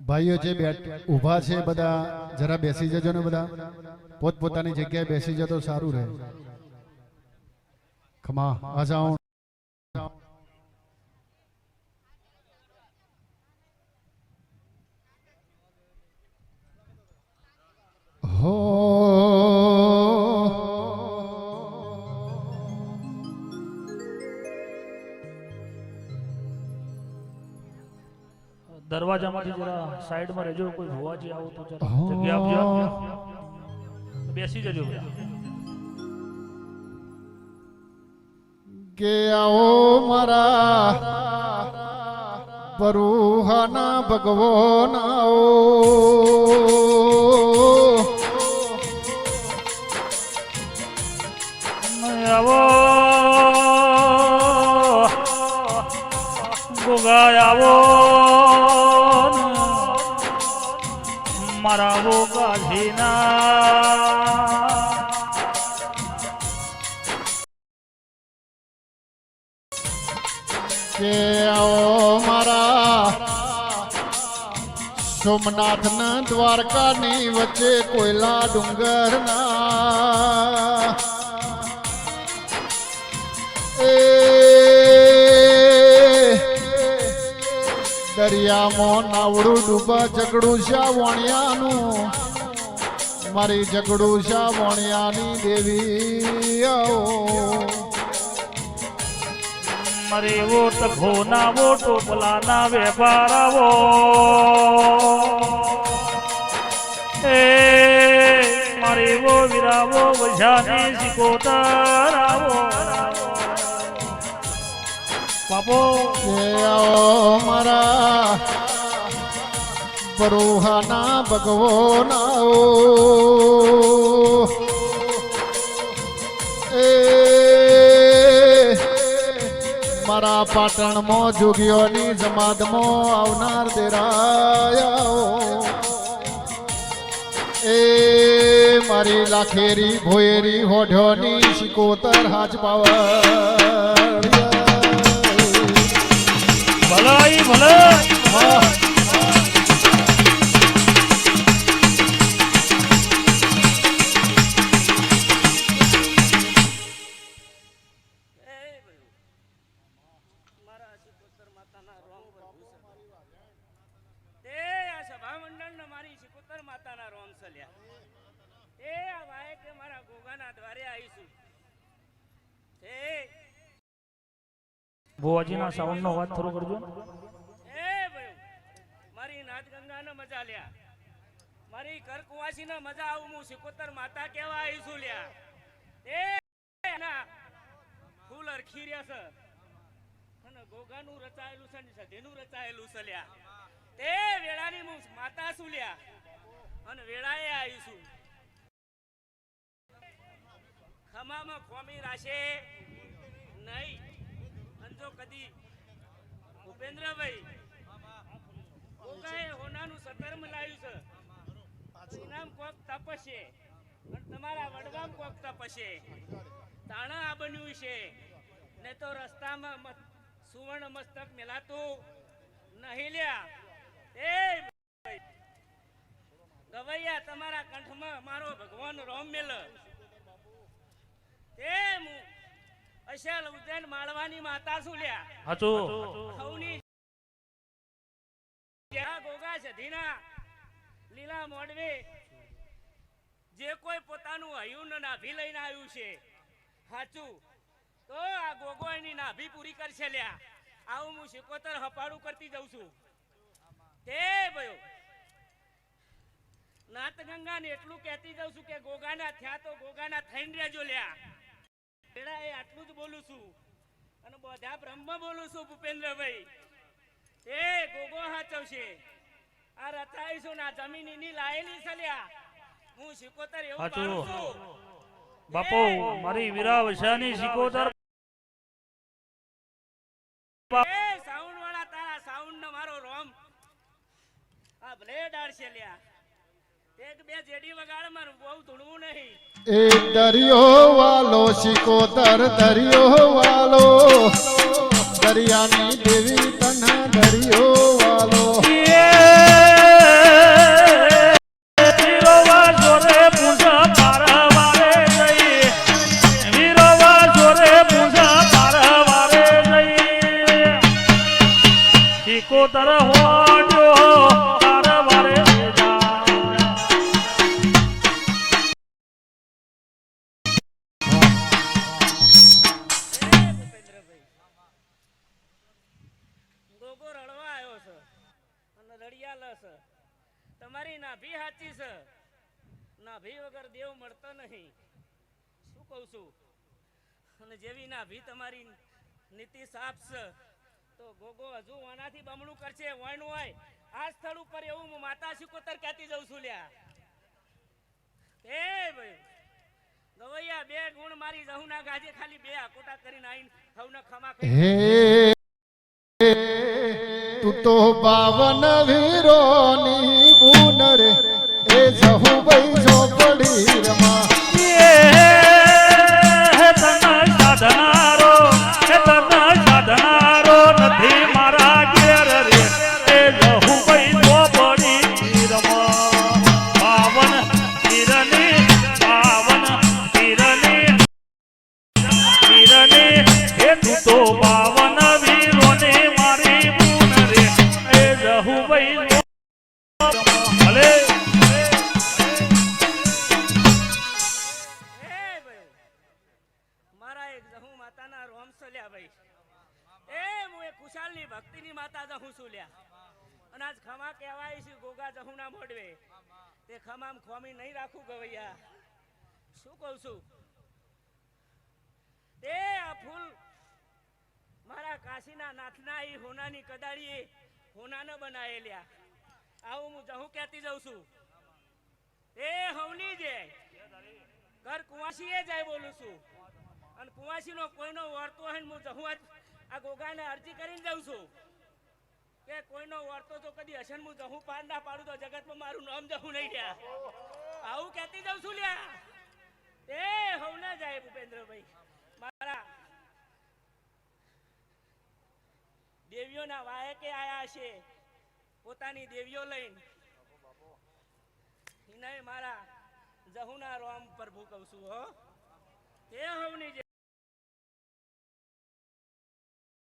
ભાઈઓ જે ઊભા છે બધા, જરા બેસી જજો ને બધા. પોતપોતાની જગ્યાએ બેસી જતો સારું રહે. ખમા આ દરવાજામાંથી જરા સાઈડમાં રહેજો કોઈ ભુવાજી આવો તો જગ્યા આપજો. બેસી જજો. કે આવો મારા પરુહાના ભગવાન આવો આવો. ગોગા આવો. ગોગા કે આવો મારા સોમનાથ ના દ્વારકા ની વચ્ચે કોયલા ડુંગર ના એ દરિયામાં નાવડું ડૂબા ઝઘડું શા વણિયાનું મારી જગડું શ્રાવણિયાની દેવી આવો. ઓટ ઘોના વોટો પલાના વેપાર આવો. એ મારે વો વિરાવો વજાની સિકોતર આવો. બાપો. મારા બરોહાના ભગવાન આવો એ મારા પાટણમાં જોગીઓની જમાતમાં આવનાર દેરાયાઓ. એ મારી લાખેરી ભોયરી હોઢોની શિકોતર હાજ પાવર. ભલાઈ ઈ આવીશું. ભુવાજીના સાઉન્ડનો અવાજ થોડો કરજો. એ ભાઈ મારી નાથ ગંગાને મજા લ્યા. મારી કર કુવાસીને મજા આવું હું સિકોતર માતા કેવા આવીશું લ્યા. તે ના ફૂલ અરખી રહ્યા છે. અને ગોગાનું રચાયેલું છે ને સધીનું રચાયેલું છે લ્યા. તે વેળાની હું માતા છું લ્યા. અને વેળાએ આવીશું. ખમામાં ખોમી રાશે નહીં. અને જો કદી ભૂપેન્દ્રભાઈ ઓગાએ હોનાનું સતર્મ લાવ્યું છે. ઇનામ કોક તપશે. અને તમારા વડવામ કોક તપશે. તાણા આ બન્યું છે. ને તો રસ્તામાં સુવર્ણ મસ્તક મેલાતું નહીં લ્યા. એ ગવૈયા, તમારા કંઠમાં મારો ભગવાન રોમ મેલ. તે હું ઉજ્જૈન માળવાની માતા છું લ્યા. હાચું. હવની જ્યાં ગોગા સધીના લીલા મોડવે જે કોઈ પોતાનું હયું નાભી લઈને આવ્યું છે. હાચું. તો આ ગોગો એની નાભી પૂરી કરશે લ્યા. આવું હું શિકોતર હપાડું કરતી જઉં છું. તે ભયો. નાત ગંગા ને એટલું કહેતી જઉં છું કે ગોગાના થયા તો ગોગાના થઈને રહેજો લ્યા. એડા એ આટલું જ બોલું છું. અને બધા બ્રહ્મ બોલું છું ભૂપેન્દ્રભાઈ. એ ગોગો હાચવશે. આ રથાઈશું ના જમીનની લાયેલી સલ્યા. હું શિકોતર એવું પાડું છું. બાપો મારી વીરા વજાની સિકોતર એ સાઉન્ડ વાળા તારા સાઉન્ડ નો મારો રોમ. આ બ્લેડ આડશે લ્યા. એ દરિયો વાલો શિકોતર દરિયો વાલો. દરિયાની દેવી તને દરિયો અને છે તમારી નાભી સાચી છે. નાભી વગર દેવ મળતો નહીં. શું કહું છું? અને જેવી નાભી તમારી નીતિ સાફ છે, તો ગોગો હજુ ઓનાથી બમણું કરશે, વણ હોય. આ સ્થળ ઉપર એવું હું માતા શિકોતર કહેતી જઉં છું લ્યા. એ ભાઈ, ગવૈયા, બે ગુણ મારી જહુના ગાજે ખાલી બે આકોટા કરીને આવીને હવને ખમા કરી તું તો બાવન વીરોની બુન રે. એ જહુ ભાઈ ઝોપડી રમા. હે તન સાધનારો માતાના રોમ સોલ્યા ભાઈ. એ, હું એક કુશાલની ભક્તિની માતા જહું છું લ્યા. અને આજ ખમા કહેવાય છે, ગોગા જહુના મોડવે તે ખમામ ખોમી નહીં રાખું ગવૈયા. શું કહું છું? તે આ ફૂલ મારા કાશીના નાથના એ હોનાની કદાળી હોનાને બનાવેલ્યા આવું હું જહું કહેતી જઉં છું. એ, હવની જે. ઘર કુવાસીએ જાય બોલું છું. અને કુવાસીનો કોઈનો વર્તો હોય હું જહું આજ આ ગોગાને અરજી કરીને જાઉં છું. કે કોઈનો વર્તો તો કદી હશે હું જહું પાર ના પાડું તો જગતમાં મારું નામ જહું નહીં રહ્યા. આવું કહેતી જાઉં છું લ્યા. એ હવ ના જાય ભૂપેન્દ્રભાઈ. મારા દેવીઓના વાયકે આયા છે પોતાની દેવીઓ લઈને. એને મારા જહુના રોમ પ્રભુ કહું છું, હો. એ હવની